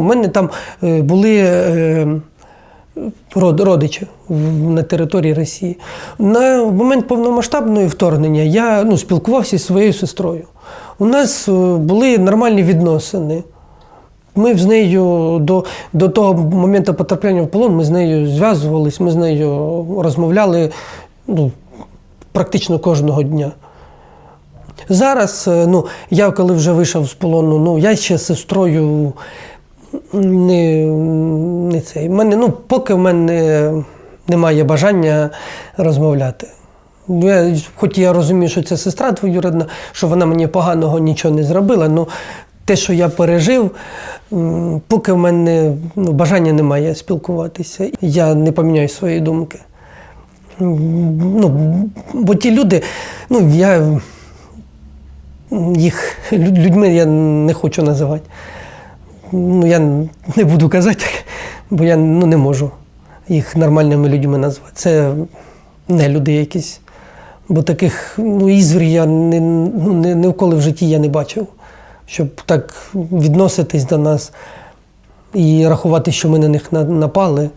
У мене там е, були е, родичі на території Росії. На момент повномасштабного вторгнення я ну, спілкувався зі своєю сестрою. У нас е, були нормальні відносини. Ми з нею до, до того моменту потрапляння в полон ми з нею зв'язувались, ми з нею розмовляли ну, практично кожного дня. Зараз, ну, я коли вже вийшов з полону, ну, я ще з сестрою не, не цей. Мене, ну, поки в мене немає бажання розмовляти. Я, хоч я розумію, що це сестра двоюрідна, що вона мені поганого нічого не зробила, але те, що я пережив, поки в мене ну, бажання немає спілкуватися, я не поміняю свої думки. Ну, бо ті люди, ну, я їх людьми я не хочу називати. Ну, я не буду казати, бо я ну, не можу їх нормальними людьми назвати. Це не люди якісь. Бо таких ну, ізвір я не, ну, не, ніколи в житті я не бачив, щоб так відноситись до нас і рахувати, що ми на них напали.